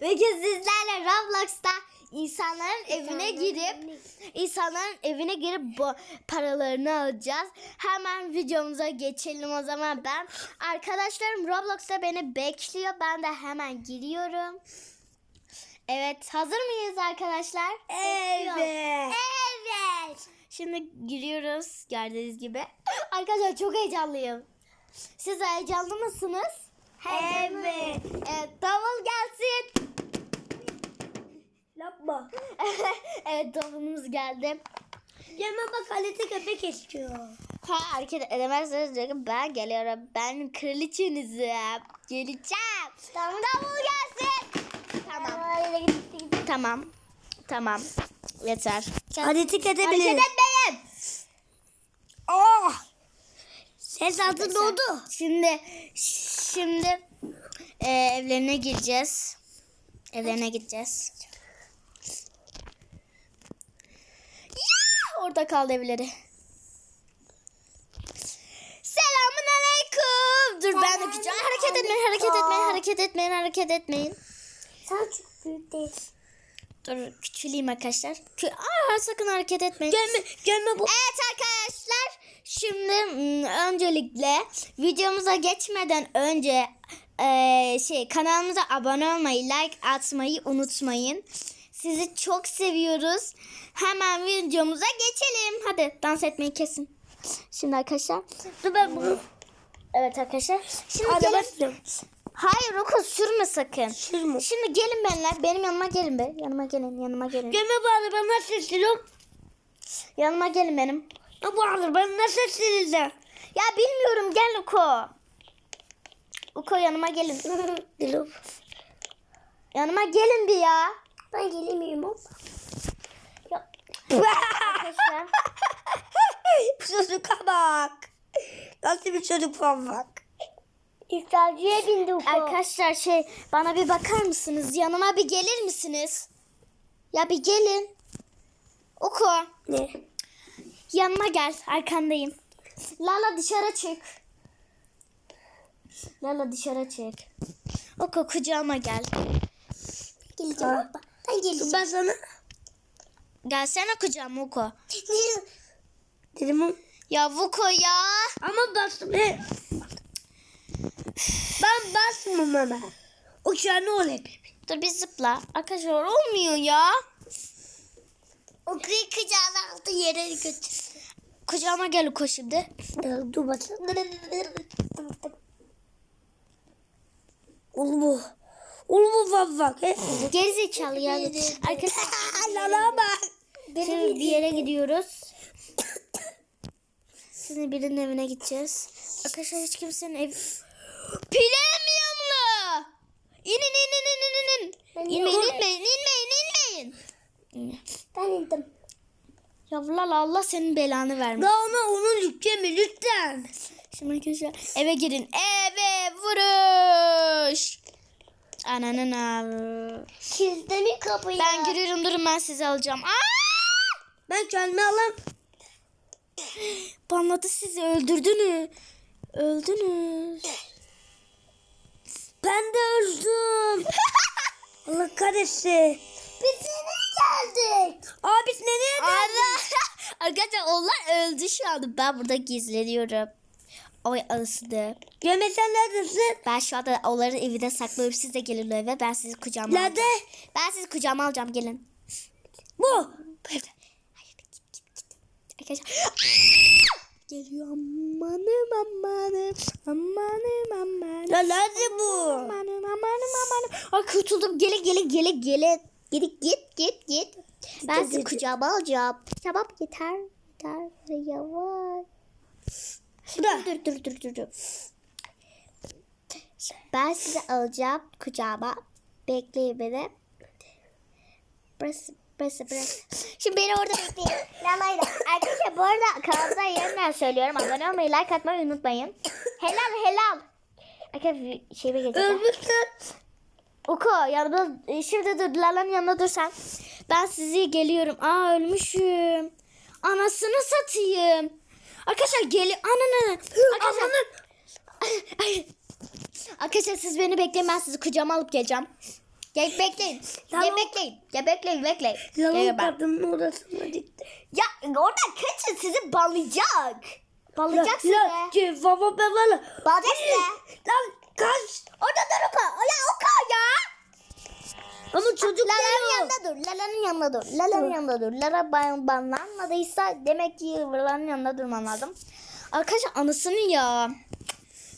Bugün sizlerle Roblox'ta insanların evine girip insanların evine girip bu paralarını alacağız. Hemen videomuza geçelim o zaman ben. Arkadaşlarım Roblox'ta beni bekliyor. Ben de hemen giriyorum. Evet, hazır mıyız arkadaşlar? Evet. Evet. Şimdi giriyoruz gördüğünüz gibi. Arkadaşlar çok heyecanlıyım. Siz heyecanlı mısınız? Evet. Evet, davul gelsin. Yapma. Evet, davulumuz geldi. Yeme bak kalite köpek istiyor. Ha, hareket edemezseniz diyorum ben geliyorum. Ben kraliçenizim. Geleceğim. Davul gelsin. Tamam. Tamam. Tamam. Yeter. Kalite Hareket edebilir. etmeyin. Oh. Ses altında oldu. Şimdi şimdi e, evlerine gireceğiz. Evlerine gideceğiz. Ya! Orada kaldı evleri. Selamun aleyküm. Dur ben de gideceğim. Hareket etmeyin, hareket etmeyin, hareket etmeyin, hareket etmeyin. Sen çok büyük değil. Dur küçüleyim arkadaşlar. Kü Aa, sakın hareket etmeyin. Gelme, gelme bu. Evet arkadaşlar şimdi mm, öncelikle videomuza geçmeden önce eee, şey kanalımıza abone olmayı, like atmayı unutmayın. Sizi çok seviyoruz. Hemen videomuza geçelim. Hadi dans etmeyi kesin. Şimdi arkadaşlar. Dur ben bunu. Evet arkadaşlar. Şimdi Hadi gelin. Hayır okul sürme sakın. Sürme. Şimdi gelin benimle. Benim yanıma gelin be. Yanıma gelin. Yanıma gelin. Gelme bu ben nasıl istiyorum? Yanıma gelin benim. Ya bu arada ben nasıl sileceğim? Ya bilmiyorum gel Uko. Uko yanıma gelin. Yanıma gelin bir ya. Ben gelemiyorum ama. Arkadaşlar. Çocuğa bak. Nasıl bir çocuk falan bak. İftarcıya bindi Uko. Arkadaşlar şey bana bir bakar mısınız? Yanıma bir gelir misiniz? Ya bir gelin. Uko Ne? yanıma gel arkandayım. Lala dışarı çık. Lala dışarı çık. Uko kucağıma gel. Geleceğim Aa. Ben geleceğim. Ben sana Gelsene kucağıma Uko. dedim Ya Vuko ya. ama bastım. He. Ben basmam ama. Uçağı ne oluyor? Dur bir zıpla. Arkadaşlar olmuyor ya. O kıyı kucağına altı yere götür. Kucağıma gel Uko şimdi. Dur bakalım. Oğlum bak bak. he. Gerizekalı ya. Arkadaşlar Lala bak. şimdi bir yere gidiyoruz. Şimdi birinin evine gideceğiz. Arkadaşlar hiç kimsenin ev... Premiumlu! İnin inin inin inin. İnmeyin inmeyin inmeyin inmeyin. Ben indim. Ya Lala Allah senin belanı vermiş. Daha ona onun yükleme lütfen. Şimdi arkadaşlar eve girin. Eve vuruş. Ananın av. Kilitlenin kapıyı. Ben giriyorum durun ben sizi alacağım. Aa! Ben kendimi alayım. Banladı sizi öldürdünüz. Öldünüz. Ben de öldüm. Allah kahretsin. Biz nereye geldik? Aa biz nereye geldik? Arkadaşlar onlar öldü şu anda. Ben burada gizleniyorum. Oy arasında. Göme sen neredesin? Ben şu anda onların evine saklıyorum. Siz de gelin eve. Ben sizi kucağıma Nerede? alacağım. Ben sizi kucağıma alacağım. Gelin. Bu. Hayır git git git. Arkadaşlar. Geliyor amanım amanım amanım amanım. Ya nerede bu? Amanım amanım amanım. Ay kurtuldum. Gelin gelin gelin gelin. Git git git git. Ben sizi kucağıma alacağım. Tamam yeter. Yeter. Yavaş. Burada. Dur dur dur dur dur. Ben sizi alacağım kucağıma. Bekleyin beni. Burası burası burası. Şimdi beni orada bekleyin. Lalayla. Arkadaşlar bu arada kanalımıza yeniden söylüyorum. Abone olmayı, like atmayı unutmayın. Helal helal. Arkadaşlar şey bir gece. Ölmüşsün. Uko yanımda e, şimdi dur Lala'nın yanında dur sen. Ben sizi geliyorum. Aa ölmüşüm. Anasını satayım. Arkadaşlar geli ananı. Arkadaşlar. Arkadaşlar siz beni bekleyin ben sizi kucağıma alıp geleceğim. Gel bekleyin. Tamam. Ya bekleyin. Ya bekleyin bekleyin. Gel ben. kadının odasına gitti. Ya oradan kaçın sizi balayacak. Balayacak ki baba baba. Balayacak sizi. Lan kaç. Orada dur Oka. Ya Oka ya. Ama çocuk Lala'nın geliyor. yanında dur. Lala'nın yanında dur. Lala'nın yanında dur. Lala ban banlanmadıysa demek ki Lala'nın yanında durman lazım. Arkadaşlar anasını ya.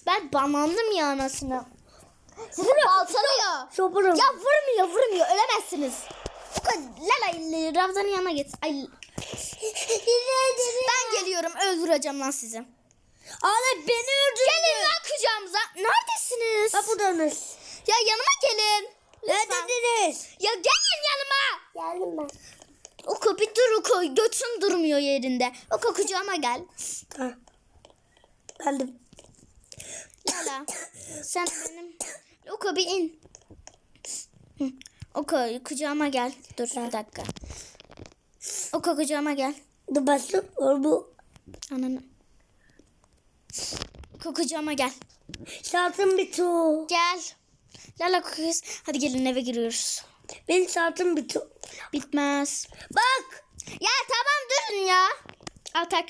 Ben banlandım ya anasını. Sizi baltalıyor. Soparım. Ya vurmuyor vurmuyor ölemezsiniz. Lala Ravza'nın yanına git. Ay. ben geliyorum öldüreceğim lan sizi. Ağla beni öldürdü. Gelin lan kucağımıza. Neredesiniz? Ha buradasınız. Ya yanıma gelin. Lütfen. Neredesiniz? Ya yanıma. Geldim ben. Oku bir dur Oku. Götün durmuyor yerinde. Oku kucağıma gel. Ha. Geldim. Lala. Sen benim. Oku bir in. Oku kucağıma gel. Dur bir dakika. Oku kucağıma gel. Dur başım. Bu. Ananı. Oku kucağıma gel. Saatim bitiyor. Gel. Lala kız. Hadi gelin eve giriyoruz. Benim saatim bitiyor. Bitmez. Bak. Ya tamam durun ya. Al tak.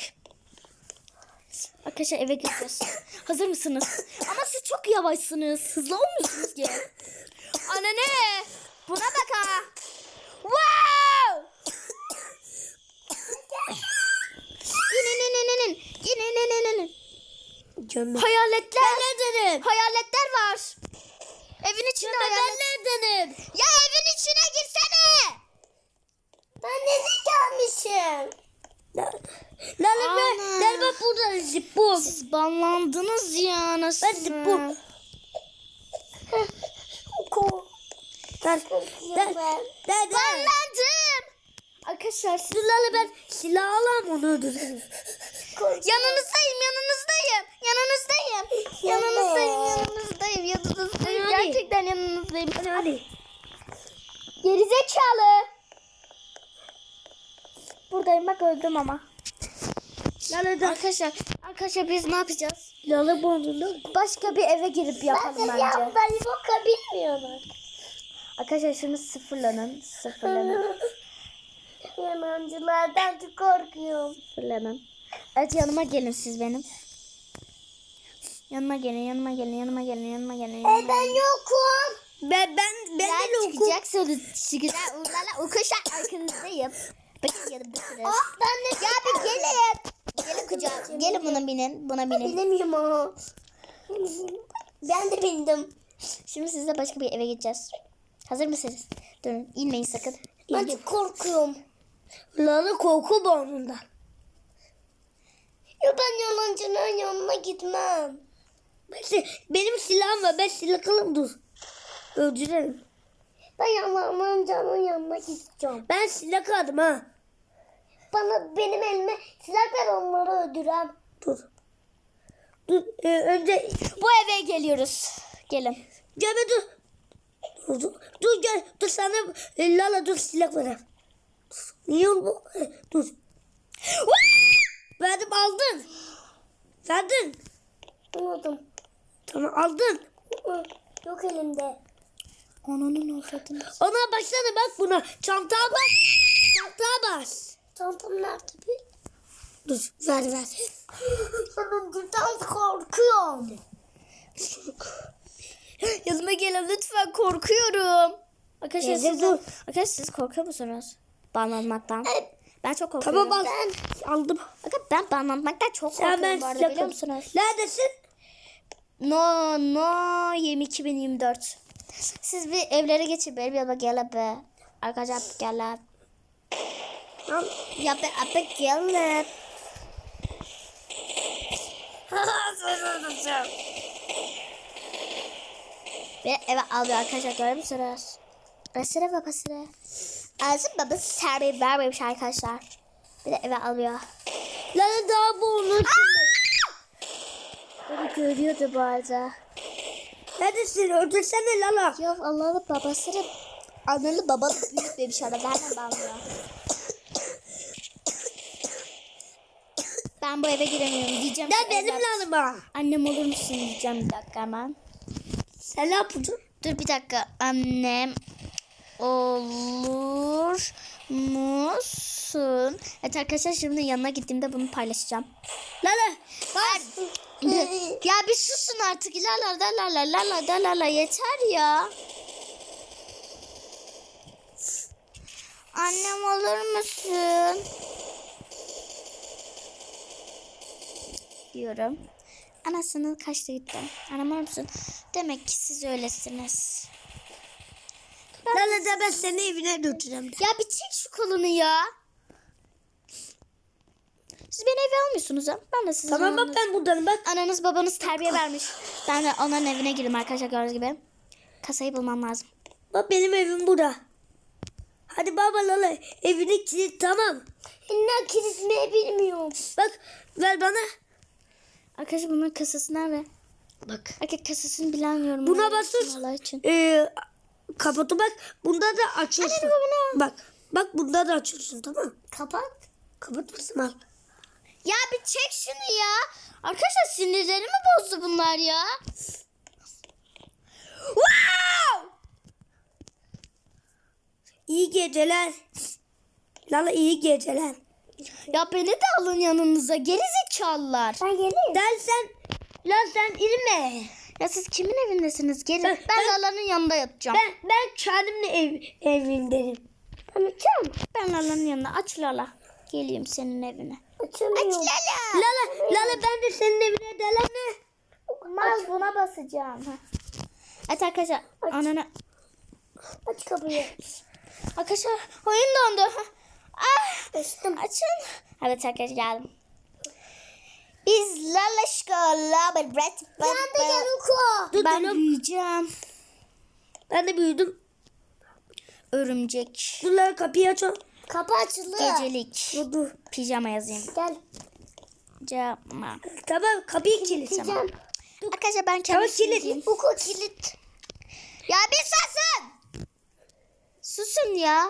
Arkadaşlar eve gireceğiz. Hazır mısınız? Ama siz çok yavaşsınız. Hızlı olmuyorsunuz ki. Ana ne? Buna bak ha. Wow! İn in in in in. İn in in in in. Canım. Hayaletler. neredenim? Hayaletler var. Evin içinde hayalet. neredenim? Ya evin içine girsene. Ben ne gelmişim? Lale ben. Lale ben burada zipum. Siz banlandınız ya nasıl? Ben. Ben, ben, ben, ben, Banlandım. Arkadaşlar siz Lale ben silah alam onu öldürürüm. yanınızdayım yanınızdayım. Yanınızdayım. Yanınızdayım yanınızdayım yanınızdayım. Hadi. Gerçekten yanınızdayım. Hadi. Gerizekalı. Buradayım bak öldüm ama. Lale de Arkadaşlar arkadaşlar biz ne yapacağız? Lale burnunu. Başka bir eve girip yapalım bence. Ben boka bilmiyorum. Arkadaşlar şunu sıfırlanın. Sıfırlanın. Yalancılardan çok korkuyorum. Sıfırlanın. Evet yanıma gelin siz benim. Yanıma gelin, yanıma gelin, yanıma gelin, yanıma gelin. Yanıma E ben yokum. Ben ben ben de yokum. çıkacaksınız. Çıkacak. Ulan ukuşak arkanızdayım. Bakın yanımdasınız. Ah ben de Ya bir gelin. Gelin kucağıma. Gelin buna binin. Buna binin. Bilemiyorum ama. Ben de bindim. Şimdi sizle başka bir eve gideceğiz. Hazır mısınız? Durun. inmeyin sakın. Ben çok korkuyorum. Lale korku burnundan. Ya ben yalancının yanına gitmem. Ben, benim silahım var. Ben silahım dur. Öldürelim. Ben yalancının yanına gideceğim. Ben silah aldım ha. Bana benim elime silah ver onları öldürem. Dur. Dur. e, önce Bu eve geliyoruz. Gelin. Gel be dur. Dur, dur, dur gel. Dur sana e, Lala dur silah ver. Niye bu? E, Dur. Verdim aldın. Verdin. Almadım. Tamam aldın. Yok elimde. Ananın avradını. Ona baksana bak buna. Çantaya bak. Çantaya bas. Çantam nerede bir? Dur ver ver. Sonuncudan korkuyorum. Yanıma gelin lütfen korkuyorum. Arkadaşlar siz, dur. arkadaşlar siz korkuyor musunuz? Banlanmaktan. Ben çok korkuyorum. Tamam bak. Aldım. Bakın ben banlanmaktan çok Sen korkuyorum ben bu arada biliyor musunuz? Neredesin? No no 22.024. Siz bir evlere geçin benim yanıma gel be. Arkadaşlar gel lan. Ya be abi gel. Ve eve alıyor arkadaşlar görüyor musunuz? Basire babasını. Ağzın babası terbiye vermemiş arkadaşlar. Bir de eve alıyor. Lala daha bu onu Beni görüyordu bu arada. Neredesin? Öldürsene Lala. Ya Allah'ın babasını analı babalı büyütmemiş adam. Nereden bağlıyor? Ben bu eve giremiyorum diyeceğim. Ki benim Lala'ma. Annem olur musun diyeceğim bir dakika hemen. Sen ne yapıyorsun? Dur bir dakika annem olur musun? Evet arkadaşlar şimdi yanına gittiğimde bunu paylaşacağım. Lala. Bas. ya bir susun artık. Lala lala lala lala lala yeter ya. Annem olur musun? Diyorum. Anasının kaçta gitti? Anam olur musun? Demek ki siz öylesiniz. Lala da ben seni evine götüreceğim. Ya bir çek şu kolunu ya. Siz beni eve almıyorsunuz ha. Ben de sizin Tamam bak ben buradanım bak. Ananız babanız terbiye vermiş. Ben de onların evine girdim arkadaşlar gördüğünüz gibi. Kasayı bulmam lazım. Bak benim evim burada. Hadi baba Lala evini kilit tamam. İnna kilitmeyi bilmiyorum. Bak ver bana. Arkadaşlar bunun kasası nerede? Bak. Arkadaşlar kasasını bilemiyorum. Buna basın. Allah için. Ee, kapatı bak. Bunda da açıyorsun. Bak. Bak bunda da açıyorsun tamam. Kapat. Kapatmasın al. Ya bir çek şunu ya. Arkadaşlar sinirlerimi bozdu bunlar ya. Wow! İyi geceler. Lala iyi geceler. Ya beni de alın yanınıza geri zekalılar. Ben geleyim. Lan sen, lan sen inme. Ya siz kimin evindesiniz? Gelin. Ben, Ben- ben- Lala'nın yanında yatacağım. Ben ben kendimle ev, evimdeyim. Anlatacağım. Ben Lala'nın yanına. Aç Lala. Geleyim senin evine. Açamıyorum. Aç Lala. Lala, Lala ben de senin evine delenme. Mal buna basacağım. Evet arkadaşlar. Ananı. Aç kapıyı. Arkadaşlar oyun dondu. Ah, Açtım. açın. Evet arkadaşlar geldim. Biz Lalışko'la bir Brett Ben de Yanuko. Ben ben, büyüyeceğim. ben de büyüdüm. Örümcek. Lala kapıyı aç. Kapı açıldı. Gecelik. Dur dur. Pijama yazayım. Gel. Pijama. Tamam kapıyı kilitleyeceğim. Arkadaşlar ben Tamam kendimi sileyim. kilit. Uku kilit. Ya bir susun. Susun ya.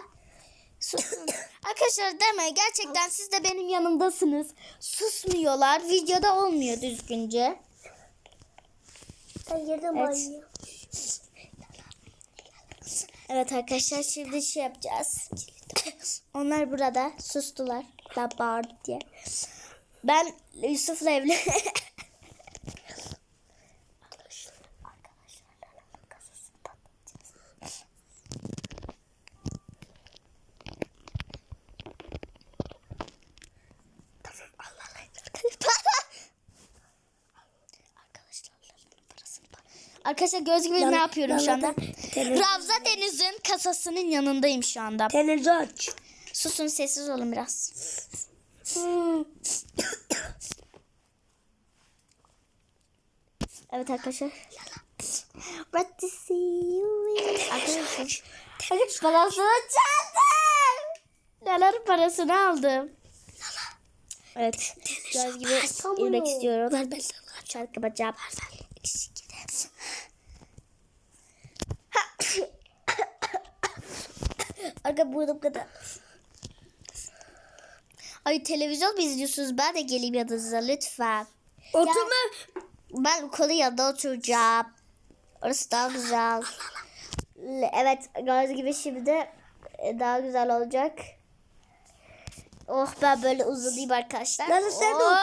Susun. Arkadaşlar deme gerçekten siz de benim yanımdasınız. Susmuyorlar. Videoda olmuyor düzgünce. Ben yerden Evet. Evet arkadaşlar şimdi şey yapacağız. Onlar burada sustular. Ben bağırdım diye. Ben Yusuf'la evli. Arkadaşlar göz gibi ne yapıyorum şu anda? Ravza Deniz'in kasasının yanındayım şu anda. Televizyon aç. Susun sessiz olun biraz. Evet arkadaşlar. What to see you Arkadaşlar. Parasını çaldım. Laların parasını aldım. Evet. Göz gibi girmek istiyorum. Ver ben sana. Şarkı bacağım. Arka burnum kadar. Ay televizyon mu izliyorsunuz? Ben de geleyim yanınıza lütfen. Oturma. Ben kolu yanında oturacağım. Orası daha güzel. Evet gördüğünüz gibi şimdi e, daha güzel olacak. Oh ben böyle uzanayım arkadaşlar. Lan sen de Oh!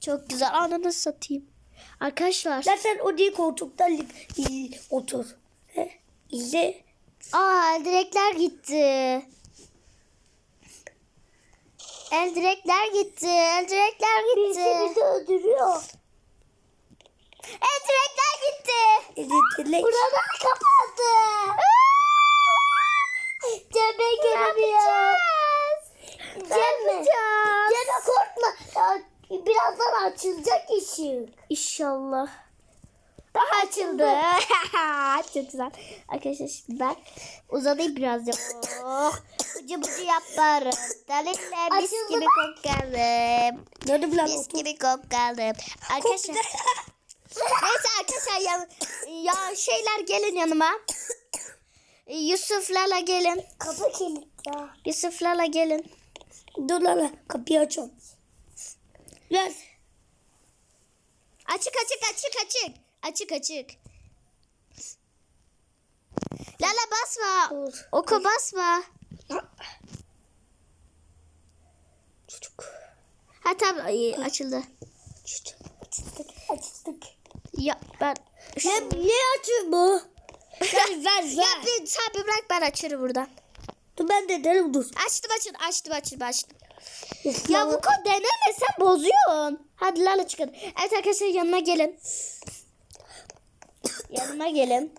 Çok güzel. Ananı satayım. Arkadaşlar. Lan sen o değil koltukta otur. He? İzle. Aa el direkler gitti. El direkler gitti. El direkler gitti. bizi öldürüyor. El direkler gitti. Ezildirlik. Buradan kapattı. Cebe göremiyor. Cem Cem korkma. Birazdan açılacak ışık. İnşallah. Daha açıldı. Çok güzel. Arkadaşlar şimdi ben uzanayım birazcık. Oh, ucu bucu yaparım. Dalinle mis Açıldı gibi kokarım. Nerede bilen Mis otur. gibi kokarım. Arkadaşlar. Neyse arkadaşlar ya, ya şeyler gelin yanıma. Yusuf'larla gelin. Kapı kilitli. Yusuf'larla gelin. Dur lan lan, kapıyı açalım. Ver. Açık açık açık açık. Açık açık. Lala basma. Dur. Oku basma. Çocuk. Ha tamam ay, açıldı. Çocuk. Açtık. Açtık. Ya ben... Ne, ne açıyor bu? ver ver Ya ver. bir, sen bir bırak ben açarım buradan. Dur ben de derim dur. Açtım açtım açtım açtım açtım. Ya bu kod deneme sen bozuyorsun. Hadi Lala çıkın. Evet arkadaşlar yanıma gelin. Yanıma gelin.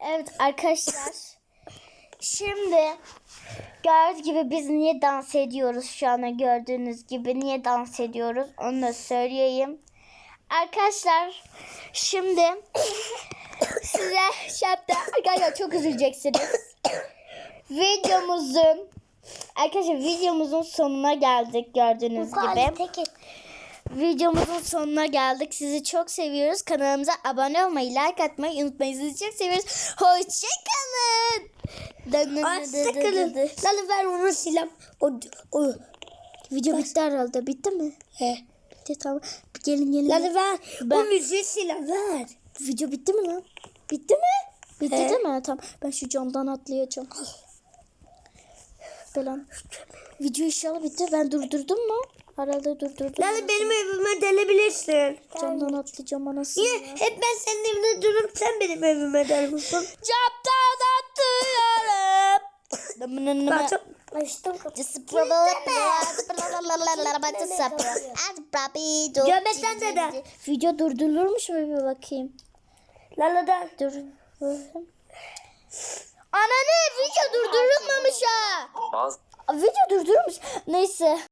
Evet arkadaşlar. Şimdi gördüğünüz gibi biz niye dans ediyoruz şu anda gördüğünüz gibi niye dans ediyoruz onu da söyleyeyim. Arkadaşlar şimdi size yaptım. Arkadaşlar çok üzüleceksiniz. Videomuzun Arkadaşlar videomuzun sonuna geldik gördüğünüz gibi. Videomuzun sonuna geldik. Sizi çok seviyoruz. Kanalımıza abone olmayı, like atmayı unutmayın. Sizi çok seviyoruz. Hoşçakalın. Hoşçakalın. Lan ver onu silem. O, o. Video bitti herhalde. Bitti mi? He. Bitti tamam. Gelin gelin. Lan ver. Ben- O müziği silem ver. Video bitti mi lan? Bitti mi? Bitti He. değil mi? Tamam. Ben şu camdan atlayacağım. Belan. Video inşallah bitti. Ben durdurdum mu? Herhalde durdurdum. Lan benim evime delebilirsin. Camdan atlayacağım anasını. Niye? Hep ben senin evinde durup sen benim evime delmişsin. Camdan atlıyorum. Bak çok... Açtım Göbekten de de. Video durdurulmuş mu bir bakayım. Lala da. Dur. Ana ne video durdurulmamış ha. Video durdurulmuş. Neyse.